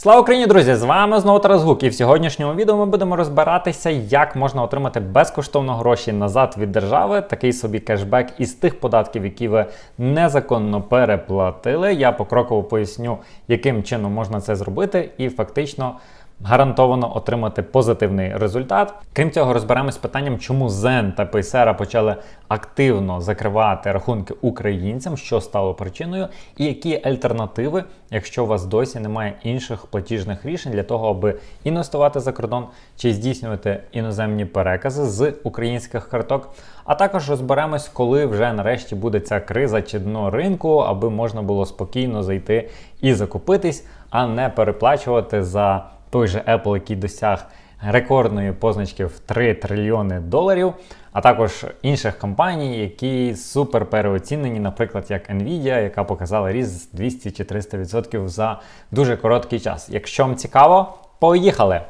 Слава Україні, друзі! З вами знову Тарас Гук, і в сьогоднішньому відео ми будемо розбиратися, як можна отримати безкоштовно гроші назад від держави, такий собі кешбек із тих податків, які ви незаконно переплатили. Я покроково поясню, яким чином можна це зробити, і фактично. Гарантовано отримати позитивний результат. Крім цього, розберемось з питанням, чому Zen та Paysera почали активно закривати рахунки українцям, що стало причиною, і які альтернативи, якщо у вас досі немає інших платіжних рішень для того, аби інвестувати за кордон чи здійснювати іноземні перекази з українських карток. А також розберемось, коли вже нарешті буде ця криза чи дно ринку, аби можна було спокійно зайти і закупитись, а не переплачувати за той же Apple, який досяг рекордної позначки в 3 трильйони доларів, а також інших компаній, які супер переоцінені, наприклад, як Nvidia, яка показала ріст 200 чи 300% за дуже короткий час. Якщо вам цікаво, поїхали!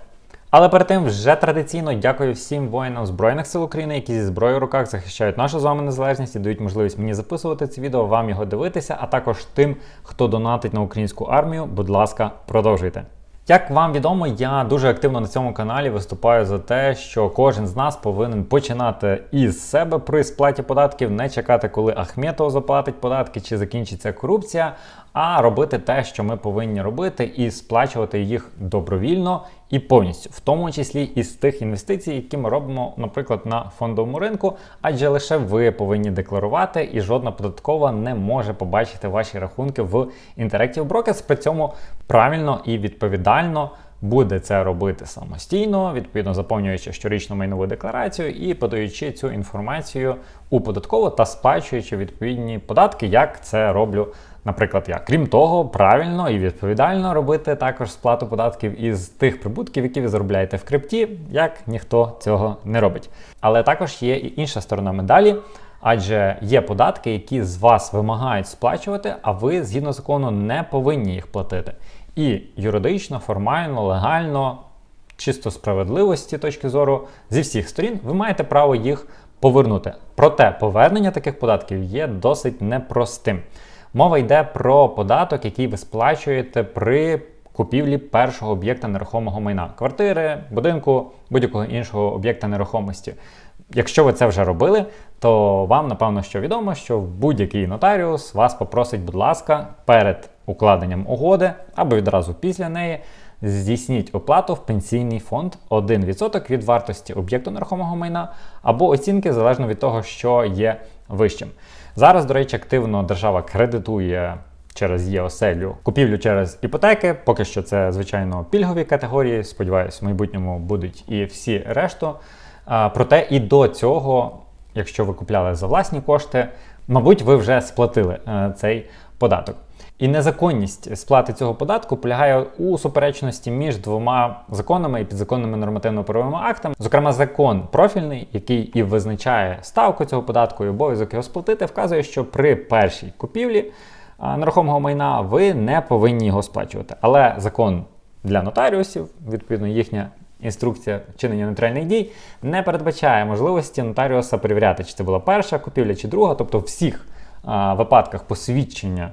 Але перед тим вже традиційно дякую всім воїнам Збройних сил України, які зі зброєю в руках захищають нашу з вами незалежність і дають можливість мені записувати це відео, вам його дивитися, а також тим, хто донатить на українську армію. Будь ласка, продовжуйте. Як вам відомо, я дуже активно на цьому каналі виступаю за те, що кожен з нас повинен починати із себе при сплаті податків, не чекати, коли Ахметов заплатить податки чи закінчиться корупція, а робити те, що ми повинні робити, і сплачувати їх добровільно і повністю, в тому числі із тих інвестицій, які ми робимо, наприклад, на фондовому ринку, адже лише ви повинні декларувати, і жодна податкова не може побачити ваші рахунки в Interactive Brokers, при цьому правильно і відповідально. Буде це робити самостійно, відповідно заповнюючи щорічну майнову декларацію і подаючи цю інформацію у податкову та сплачуючи відповідні податки, як це роблю, наприклад, я. Крім того, правильно і відповідально робити також сплату податків із тих прибутків, які ви заробляєте в крипті, як ніхто цього не робить. Але також є і інша сторона медалі. Адже є податки, які з вас вимагають сплачувати, а ви згідно закону не повинні їх платити. І юридично, формально, легально, чисто справедливості точки зору зі всіх сторін, ви маєте право їх повернути. Проте повернення таких податків є досить непростим. Мова йде про податок, який ви сплачуєте при купівлі першого об'єкта нерухомого майна квартири, будинку, будь-якого іншого об'єкта нерухомості. Якщо ви це вже робили, то вам напевно що відомо, що будь-який нотаріус вас попросить, будь ласка, перед укладенням угоди або відразу після неї здійсніть оплату в пенсійний фонд 1% від вартості об'єкту нерухомого майна або оцінки залежно від того, що є вищим. Зараз, до речі, активно держава кредитує. Через ЄОСЕЛю купівлю через іпотеки. Поки що це, звичайно, пільгові категорії. Сподіваюсь, в майбутньому будуть і всі решту. Проте і до цього, якщо ви купляли за власні кошти, мабуть, ви вже сплатили е, цей податок. І незаконність сплати цього податку полягає у суперечності між двома законами і підзаконними нормативно-правовими актами. Зокрема, закон профільний, який і визначає ставку цього податку і обов'язок його сплатити, вказує, що при першій купівлі нерухомого майна ви не повинні його сплачувати. Але закон для нотаріусів, відповідно, їхня інструкція вчинення нотаріальних дій не передбачає можливості нотаріуса перевіряти, чи це була перша купівля, чи друга, тобто в всіх випадках посвідчення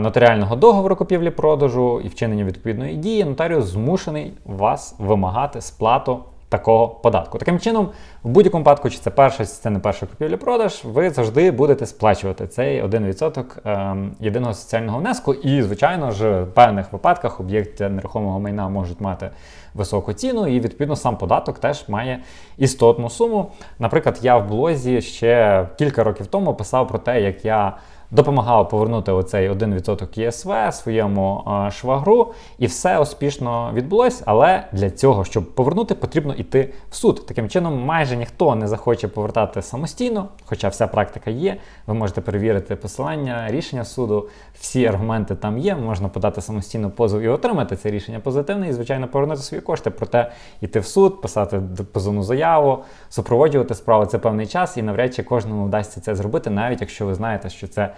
нотаріального договору купівлі-продажу і вчинення відповідної дії, нотаріус змушений вас вимагати сплату такого податку. Таким чином, в будь-якому випадку, чи це перша, чи це не перша купівля-продаж, ви завжди будете сплачувати цей 1% ем, єдиного соціального внеску. І, звичайно ж, в певних випадках об'єкти нерухомого майна можуть мати високу ціну, і відповідно сам податок теж має істотну суму. Наприклад, я в блозі ще кілька років тому писав про те, як я допомагав повернути оцей 1% ЄСВ своєму е, швагру, і все успішно відбулось. Але для цього, щоб повернути, потрібно йти в суд. Таким чином, майже ніхто не захоче повертати самостійно, хоча вся практика є. Ви можете перевірити посилання, рішення суду, всі аргументи там є. Можна подати самостійно позов і отримати це рішення позитивне, і звичайно повернути свої кошти. Проте йти в суд, писати позовну заяву, супроводжувати справу це певний час, і навряд чи кожному вдасться це зробити, навіть якщо ви знаєте, що це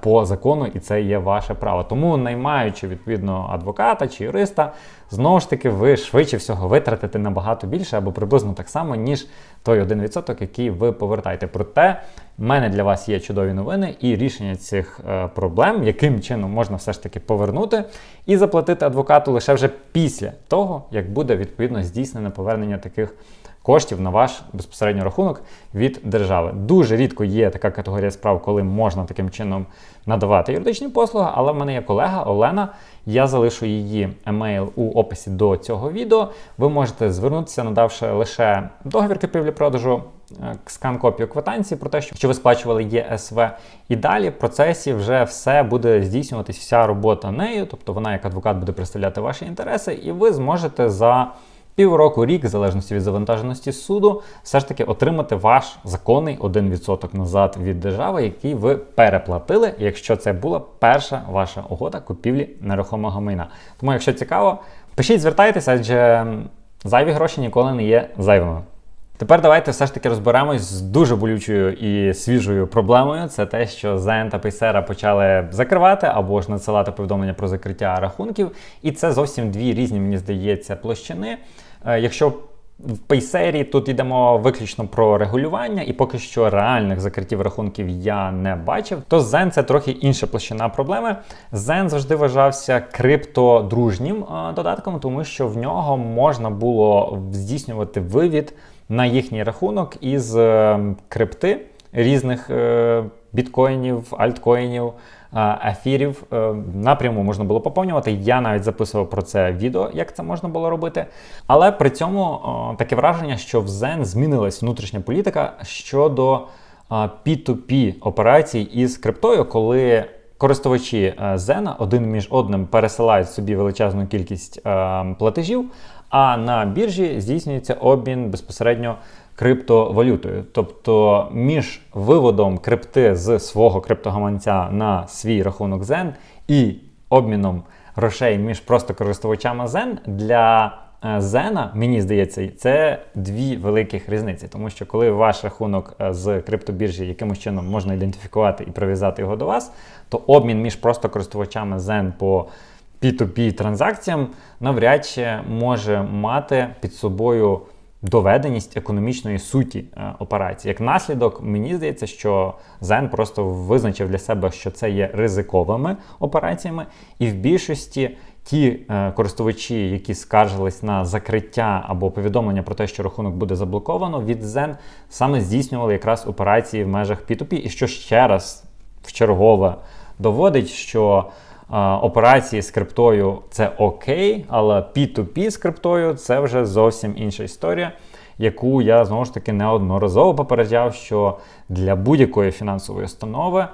по закону, і це є ваше право. Тому, наймаючи відповідно адвоката чи юриста, знову ж таки, ви швидше всього витратите набагато більше або приблизно так само, ніж той 1%, який ви повертаєте. Проте в мене для вас є чудові новини і рішення цих е, проблем, яким чином можна все ж таки повернути і заплатити адвокату лише вже після того, як буде відповідно здійснене повернення таких коштів на ваш безпосередньо рахунок від держави. Дуже рідко є така категорія справ, коли можна таким чином надавати юридичні послуги, але в мене є колега Олена. Я залишу її емейл у описі до цього відео. Ви можете звернутися, надавши лише договір купівлі-продажу, е, скан-копію квитанції про те, що ви сплачували ЄСВ. І далі в процесі вже все буде здійснюватись, вся робота нею, тобто вона як адвокат буде представляти ваші інтереси, і ви зможете за півроку, рік, в залежності від завантаженості суду, все ж таки отримати ваш законний 1% назад від держави, який ви переплатили, якщо це була перша ваша угода купівлі нерухомого майна. Тому, якщо цікаво, пишіть, звертайтеся, адже зайві гроші ніколи не є зайвими. Тепер давайте все ж таки розберемось з дуже болючою і свіжою проблемою. Це те, що Zen та Paysera почали закривати або ж надсилати повідомлення про закриття рахунків. І це зовсім дві різні, мені здається, площини. Е, Якщо в Payseri тут йдемо виключно про регулювання, і поки що реальних закриттів рахунків я не бачив, то Zen це трохи інша площина проблеми. Zen завжди вважався криптодружнім е, додатком, тому що в нього можна було здійснювати вивід на їхній рахунок із е, крипти різних біткоїнів, альткоїнів. е, Ефірів е, напряму можна було поповнювати. Я навіть записував про це відео, як це можна було робити. Але при цьому таке враження, що в Zen змінилась внутрішня політика щодо е, P2P операцій із криптою, коли користувачі е, Zen один між одним пересилають собі величезну кількість е, платежів, а на біржі здійснюється обмін безпосередньо криптовалютою. Тобто між виводом крипти з свого криптогаманця на свій рахунок Zen і обміном грошей між просто користувачами Zen для Зена, мені здається, це дві великих різниці, тому що коли ваш рахунок е, з криптобіржі якимось чином можна ідентифікувати і прив'язати його до вас, то обмін між просто користувачами Zen по P2P транзакціям навряд чи може мати під собою доведеність економічної суті е, операції. Як наслідок, мені здається, що Zen просто визначив для себе, що це є ризиковими операціями, і в більшості ті е, користувачі, які скаржились на закриття або повідомлення про те, що рахунок буде заблоковано, від Zen саме здійснювали якраз операції в межах P2P, і що ще раз в чергове доводить, що операції з криптою це окей, але P2P з криптою це вже зовсім інша історія, яку я знову ж таки неодноразово попереджав, що для будь-якої фінансової установи.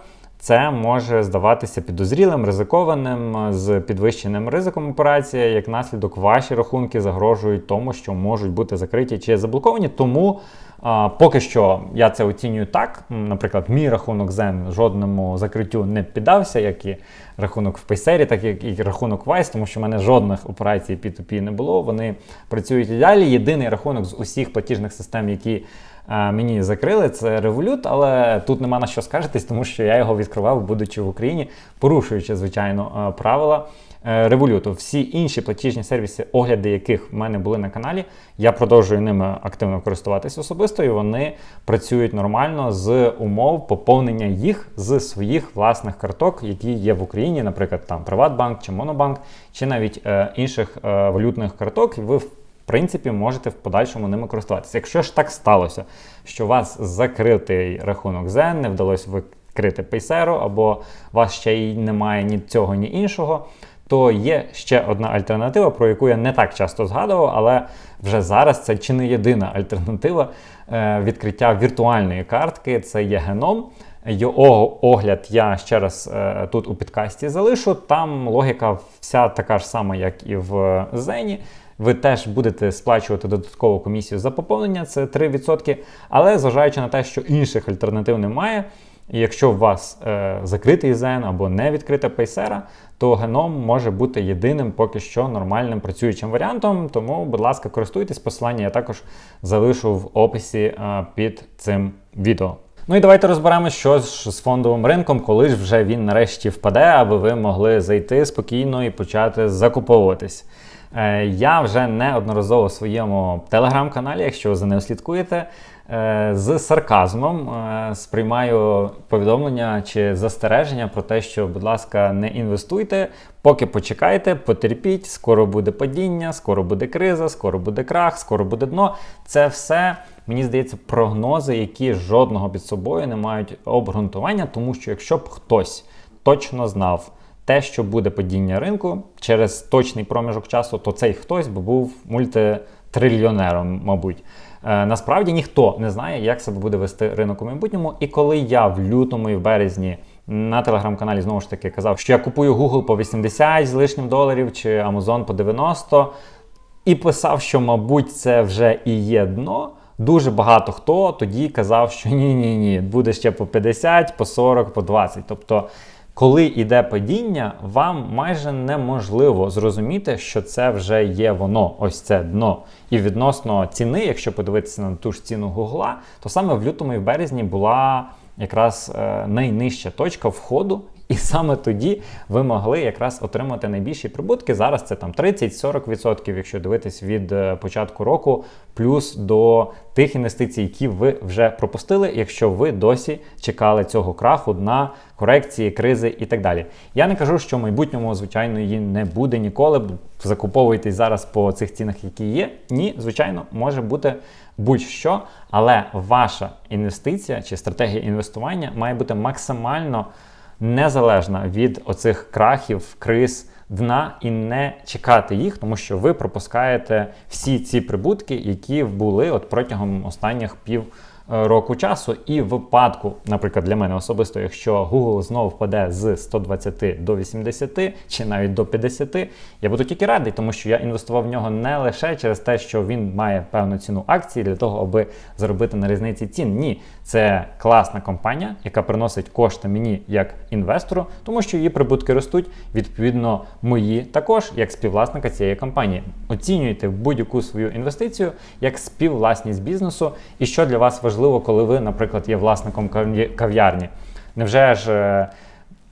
Це може здаватися підозрілим, ризикованим з підвищеним ризиком операції. Як наслідок, ваші рахунки загрожують тому, що можуть бути закриті чи заблоковані. Тому а, поки що я це оцінюю так. Наприклад, мій рахунок Zen жодному закриттю не піддався, як і рахунок в Payseri, так як і рахунок Vice, тому що в мене жодних операцій P2P не було. Вони працюють далі. Єдиний рахунок з усіх платіжних систем, які е, мені закрили, це Revolut, але тут нема на що скаржитись, тому що я його відкривав, будучи в Україні, порушуючи, звичайно, е, правила. е, Revolut. Всі інші платіжні сервіси, огляди яких в мене були на каналі, я продовжую ними активно користуватись особисто, і вони працюють нормально з умов поповнення їх з своїх власних карток, які є в Україні, наприклад, там Приватбанк чи Монобанк, чи навіть е, інших е, валютних карток. Ви принципі можете в подальшому ними користуватися. Якщо ж так сталося, що у вас закритий рахунок Zen, не вдалося викрити Paysero, або у вас ще й немає ні цього, ні іншого. То є ще одна альтернатива, про яку я не так часто згадував, але вже зараз це чи не єдина альтернатива е, відкриття віртуальної картки. Це є геном. Його огляд я ще раз е, тут у підкасті залишу. Там логіка вся така ж сама, як і в Зені. Ви теж будете сплачувати додаткову комісію за поповнення, це 3%. Але зважаючи на те, що інших альтернатив немає, якщо у вас е, закритий Zen або не відкрита Paysera, то геном може бути єдиним поки що нормальним працюючим варіантом. Тому, будь ласка, користуйтесь. Посилання я також залишу в описі е, під цим відео. Ну і давайте розберемося, що ж з фондовим ринком, коли ж вже він нарешті впаде, аби ви могли зайти спокійно і почати закуповуватись. Е, Я вже неодноразово в своєму телеграм-каналі, якщо ви за ним слідкуєте, е, з сарказмом е, сприймаю повідомлення чи застереження про те, що, будь ласка, не інвестуйте, поки почекайте, потерпіть, скоро буде падіння, скоро буде криза, скоро буде крах, скоро буде дно. Це все, мені здається, прогнози, які жодного під собою не мають обґрунтування, тому що якщо б хтось точно знав те, що буде падіння ринку через точний проміжок часу, то цей хтось би був мультитрильйонером, мабуть. Е, насправді ніхто не знає, як себе буде вести ринок у майбутньому. І коли я в лютому і в березні на телеграм-каналі знову ж таки казав, що я купую Google по 80 з лишнім доларів чи Amazon по 90, і писав, що, мабуть, це вже і є дно. Дуже багато хто тоді казав, що ні-ні ні, буде ще по 50, по 40, по 20. Тобто, коли йде падіння, вам майже неможливо зрозуміти, що це вже є воно, ось це дно. І відносно ціни, якщо подивитися на ту ж ціну Гугла, то саме в лютому і в березні була якраз е, найнижча точка входу. І саме тоді ви могли якраз отримати найбільші прибутки. Зараз це там 30-40%, якщо дивитись від е, початку року, плюс до тих інвестицій, які ви вже пропустили, якщо ви досі чекали цього краху на корекції, кризи і так далі. Я не кажу, що в майбутньому, звичайно, її не буде ніколи. Закуповуйтесь зараз по цих цінах, які є. Ні, звичайно, може бути будь-що, але ваша інвестиція чи стратегія інвестування має бути максимально незалежна від оцих крахів, криз, дна і не чекати їх, тому що ви пропускаєте всі ці прибутки, які були от протягом останніх пів. Е, року часу, і в випадку, наприклад, для мене особисто, якщо Google знову впаде з 120 до 80 чи навіть до 50, я буду тільки радий, тому що я інвестував в нього не лише через те, що він має певну ціну акції для того, аби заробити на різниці цін. Ні, це класна компанія, яка приносить кошти мені як інвестору, тому що її прибутки ростуть. Відповідно, мої також як співвласника цієї компанії. Оцінюйте будь-яку свою інвестицію як співвласність бізнесу, і що для вас важливо, коли ви, наприклад, є власником кав'ярні. Невже ж е,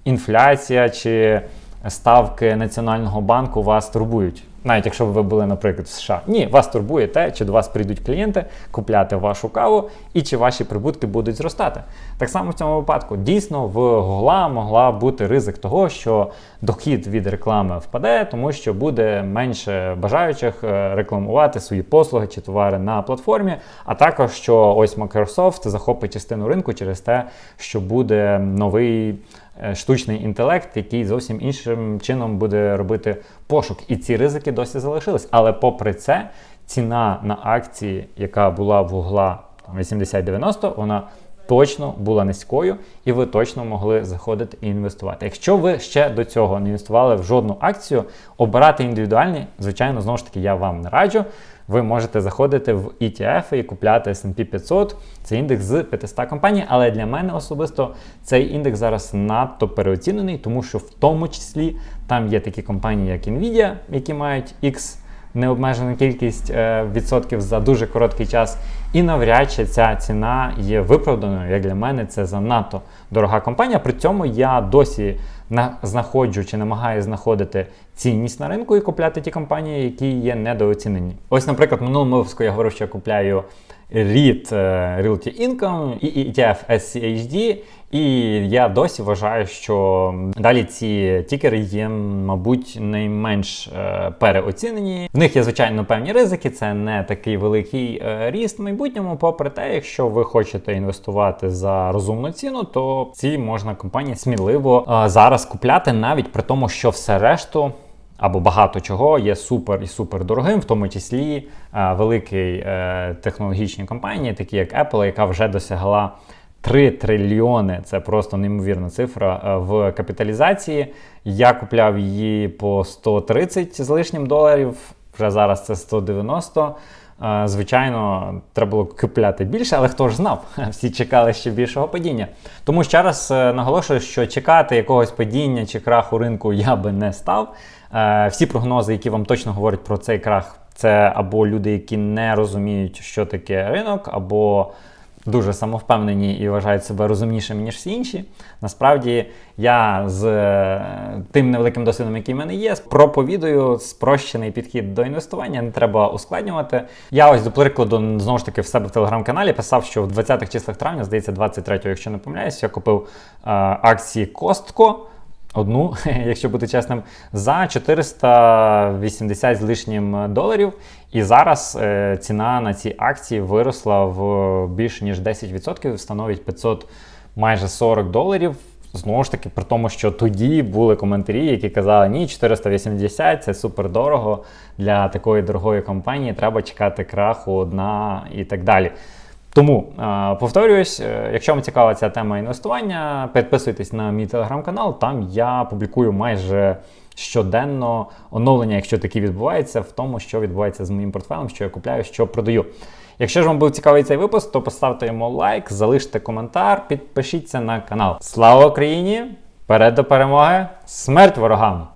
інфляція чи ставки Національного банку вас турбують? Навіть якщо ви були, наприклад, в США. Ні, вас турбує те, чи до вас прийдуть клієнти купляти вашу каву і чи ваші прибутки будуть зростати. Так само в цьому випадку дійсно в Гугла могла бути ризик того, що дохід від реклами впаде, тому що буде менше бажаючих е, рекламувати свої послуги чи товари на платформі, а також що ось Microsoft захопить частину ринку через те, що буде новий. Е, штучний інтелект, який зовсім іншим чином буде робити пошук. І ці ризики досі залишились. Але попри це, ціна на акції, яка була в Гугла 80-90, вона точно була низькою, і ви точно могли заходити і інвестувати. Якщо ви ще до цього не інвестували в жодну акцію, обирати індивідуальні, звичайно, знову ж таки, я вам не раджу. Ви можете заходити в ETF і купляти S&P 500, це індекс з 500 компаній, але для мене особисто цей індекс зараз надто переоцінений, тому що в тому числі там є такі компанії, як Nvidia, які мають X необмежену кількість е, відсотків за дуже короткий час. І навряд чи ця ціна є виправданою. Як для мене, це занадто дорога компанія. При цьому я досі на, знаходжу чи намагаюся знаходити цінність на ринку і купляти ті компанії, які є недооцінені. Ось, наприклад, минулому випуску я говорив, що я купляю REIT е, Realty Income і ETF SCHD. І я досі вважаю, що далі ці тікери є, мабуть, найменш е, переоцінені. В них є, звичайно, певні ризики, це не такий великий е, ріст в майбутньому. Попри те, якщо ви хочете інвестувати за розумну ціну, то ці можна компанії сміливо зараз купляти, навіть при тому, що все решту. Або багато чого є супер і супер дорогим, в тому числі е, великі е, технологічні компанії, такі як Apple, яка вже досягла 3 трильйони це просто неймовірна цифра е, в капіталізації. Я купляв її по 130 з лишнім доларів, вже зараз це 190. Е, звичайно, треба було купляти більше, але хто ж знав? Всі чекали ще більшого падіння. Тому ще раз наголошую, що чекати якогось падіння чи краху ринку я би не став. Всі прогнози, які вам точно говорять про цей крах, це або люди, які не розуміють, що таке ринок, або дуже самовпевнені і вважають себе розумнішими, ніж всі інші. Насправді я з е, тим невеликим досвідом, який в мене є, проповідую спрощений підхід до інвестування, не треба ускладнювати. Я ось, до прикладу, знову ж таки в себе в телеграм-каналі писав, що в 20-х числах травня, здається, 23-го, якщо не помиляюсь, я купив е, акції Костко. Одну, якщо бути чесним, за 480 з лишнім доларів. І зараз е, ціна на ці акції виросла в більше ніж 10%, становить 500 майже 40 доларів. Знову ж таки, при тому, що тоді були коментарі, які казали, ні, 480 це супер дорого для такої дорогої компанії, треба чекати краху одна і так далі. Тому повторююсь, е, якщо вам цікава ця тема інвестування, підписуйтесь на мій телеграм-канал. Там я публікую майже щоденно оновлення, якщо такі відбуваються, в тому, що відбувається з моїм портфелем, що я купляю, що продаю. Якщо ж вам був цікавий цей випуск, то поставте йому лайк, залиште коментар, підпишіться на канал. Слава Україні! Вперед до перемоги! Смерть ворогам!